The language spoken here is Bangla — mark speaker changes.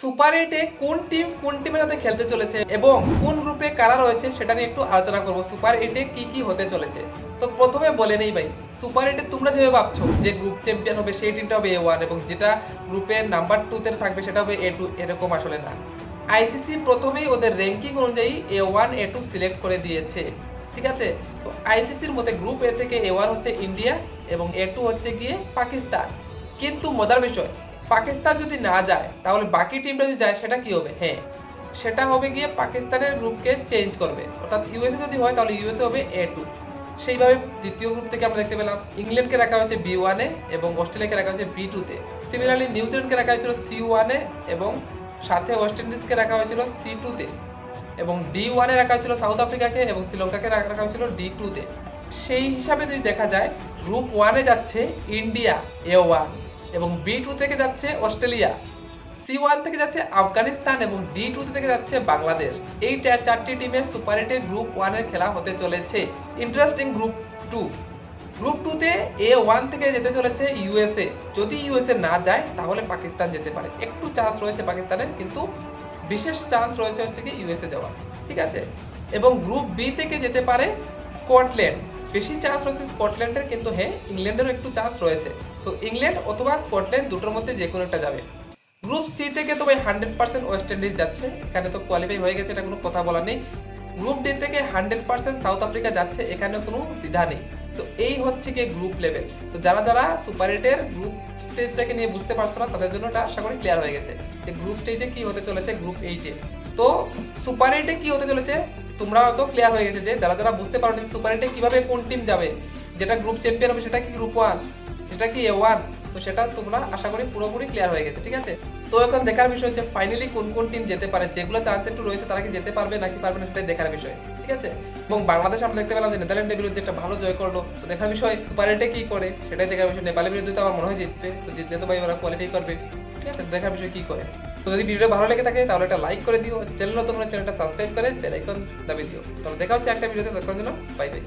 Speaker 1: সুপার এইটে কোন টিম কোন টিমের সাথে খেলতে চলেছে এবং কোন গ্রুপে কারা রয়েছে সেটা নিয়ে একটু আলোচনা করব। সুপার এইটে কি কি হতে চলেছে? তো প্রথমে বলে নেই ভাই, সুপার এইটে তোমরা যেভাবে ভাবছ যে গ্রুপ চ্যাম্পিয়ন হবে সেই টিমটা হবে এ ওয়ান এবং যেটা গ্রুপের নাম্বার টুতে থাকবে সেটা হবে এ টু এরকম আসলে না। আইসিসি প্রথমেই ওদের র্যাঙ্কিং অনুযায়ী A one A two select করে দিয়েছে, ঠিক আছে? তো আইসিসির মতে গ্রুপ এ থেকে এ ওয়ান হচ্ছে ইন্ডিয়া এবং এ টু হচ্ছে গিয়ে পাকিস্তান। কিন্তু মজার বিষয় পাকিস্তান যদি না যায়, তাহলে বাকি টিমটা যদি যায়, সেটা কি হবে? হ্যাঁ। সেটা হবে গিয়ে পাকিস্তানের গ্রুপকে চেঞ্জ করবে। অর্থাৎ ইউএসএ যদি হয়, তাহলে ইউএসএ হবে এ টু সেইভাবে দ্বিতীয় গ্রুপ থেকে আমরা দেখতে পেলাম, ইংল্যান্ডকে রাখা হয়েছে বি ওয়ানে এবং অস্ট্রেলিয়াকে রাখা হয়েছে বি টুতে সিমিলারলি নিউজিল্যান্ডকে রাখা হয়েছিল সি ওয়ানে এবং সাথে ওয়েস্ট ইন্ডিজকে রাখা হয়েছিল সি টুতে এবং ডি ওয়ানে রাখা হয়েছিল সাউথ আফ্রিকাকে এবং শ্রীলঙ্কাকে রাখা হয়েছিল ডি টুতে সেই হিসাবে যদি দেখা যায় গ্রুপ ওয়ানে যাচ্ছে ইন্ডিয়া এ ওয়ান এবং বি টু থেকে যাচ্ছে অস্ট্রেলিয়া সি ওয়ান থেকে যাচ্ছে আফগানিস্তান এবং ডি টু থেকে যাচ্ছে বাংলাদেশ। এই চারটি টিমের সুপার এইটের গ্রুপ ওয়ানের খেলা হতে চলেছে। ইন্টারেস্টিং গ্রুপ টু গ্রুপ টুতে এ ওয়ান থেকে যেতে চলেছে ইউএসএ যদি ইউএসএ না যায়, তাহলে পাকিস্তান যেতে পারে। একটু চান্স রয়েছে পাকিস্তানের, কিন্তু বিশেষ চান্স রয়েছে হচ্ছে কি ইউএসএ যাওয়ার। ঠিক আছে? এবং গ্রুপ বি থেকে যেতে পারে স্কটল্যান্ড বেশি চান্স রয়েছে স্কটল্যান্ডের, কিন্তু হ্যাঁ ইংল্যান্ডেরও একটু চান্স রয়েছে। তো ইংল্যান্ড অথবা স্কটল্যান্ড দুটোর মধ্যে যে কোনো একটা যাবে। গ্রুপ সি থেকে তো ভাই হান্ড্রেড পার্সেন্ট ওয়েস্ট ইন্ডিজ যাচ্ছে। এখানে তো কোয়ালিফাই হয়ে গেছে, এটা কোনো কথা বলার নেই। গ্রুপ ডি থেকে হান্ড্রেড পার্সেন্ট সাউথ আফ্রিকা যাচ্ছে এখানে কোনো দ্বিধা নেই। তো এই হচ্ছে গিয়ে গ্রুপ লেভেল তো যারা যারা সুপার এইটের গ্রুপ স্টেজটাকে নিয়ে বুঝতে পারছ না, তাদের জন্য এটা আশা করি ক্লিয়ার হয়ে গেছে। যে গ্রুপ স্টেজে কি হতে চলেছে গ্রুপ এইটে তো সুপার এইটে কি হতে চলেছে? তোমরা হয়তো ক্লিয়ার হয়ে গেছে যে যারা যারা বুঝতে পারো সুপার এইটে কীভাবে কোন টিম যাবে, যেটা গ্রুপ চ্যাম্পিয়ন হবে সেটা কি গ্রুপ ওয়ান সেটা কি এ ওয়ান তো সেটা তোমরা আশা করি পুরোপুরি ক্লিয়ার হয়ে গেছে, ঠিক আছে? তো এখন দেখার বিষয় হচ্ছে ফাইনালি কোন কোন টিম যেতে পারে, যেগুলো চান্স একটু রয়েছে তারা কি যেতে পারবে নাকি পারবে না সেটাই দেখার বিষয়, ঠিক আছে? এবং বাংলাদেশ আমরা দেখতে পেলাম যে নেদারল্যান্ডের বিরুদ্ধে একটা ভালো জয় করল, তো দেখার বিষয় সুপার কি করে সেটাই দেখার বিষয়, নেপালের বিরুদ্ধে তো আমার মনে হয় জিতবে, তো জিতলে তো ভাই ওরা কোয়ালিফাই করবে। ঠিক আছে দেখার বিষয় কি করে? তো যদি ভিডিও ভালো লেগে থাকে, তাহলে একটা লাইক করে দিও। চ্যানেল তোমরা চ্যানেলটা সাবস্ক্রাইব করে বেল আইকন দাবি দিও। তাহলে দেখা হচ্ছে একটা ভিডিওতে দেখার জন্য বাই বাই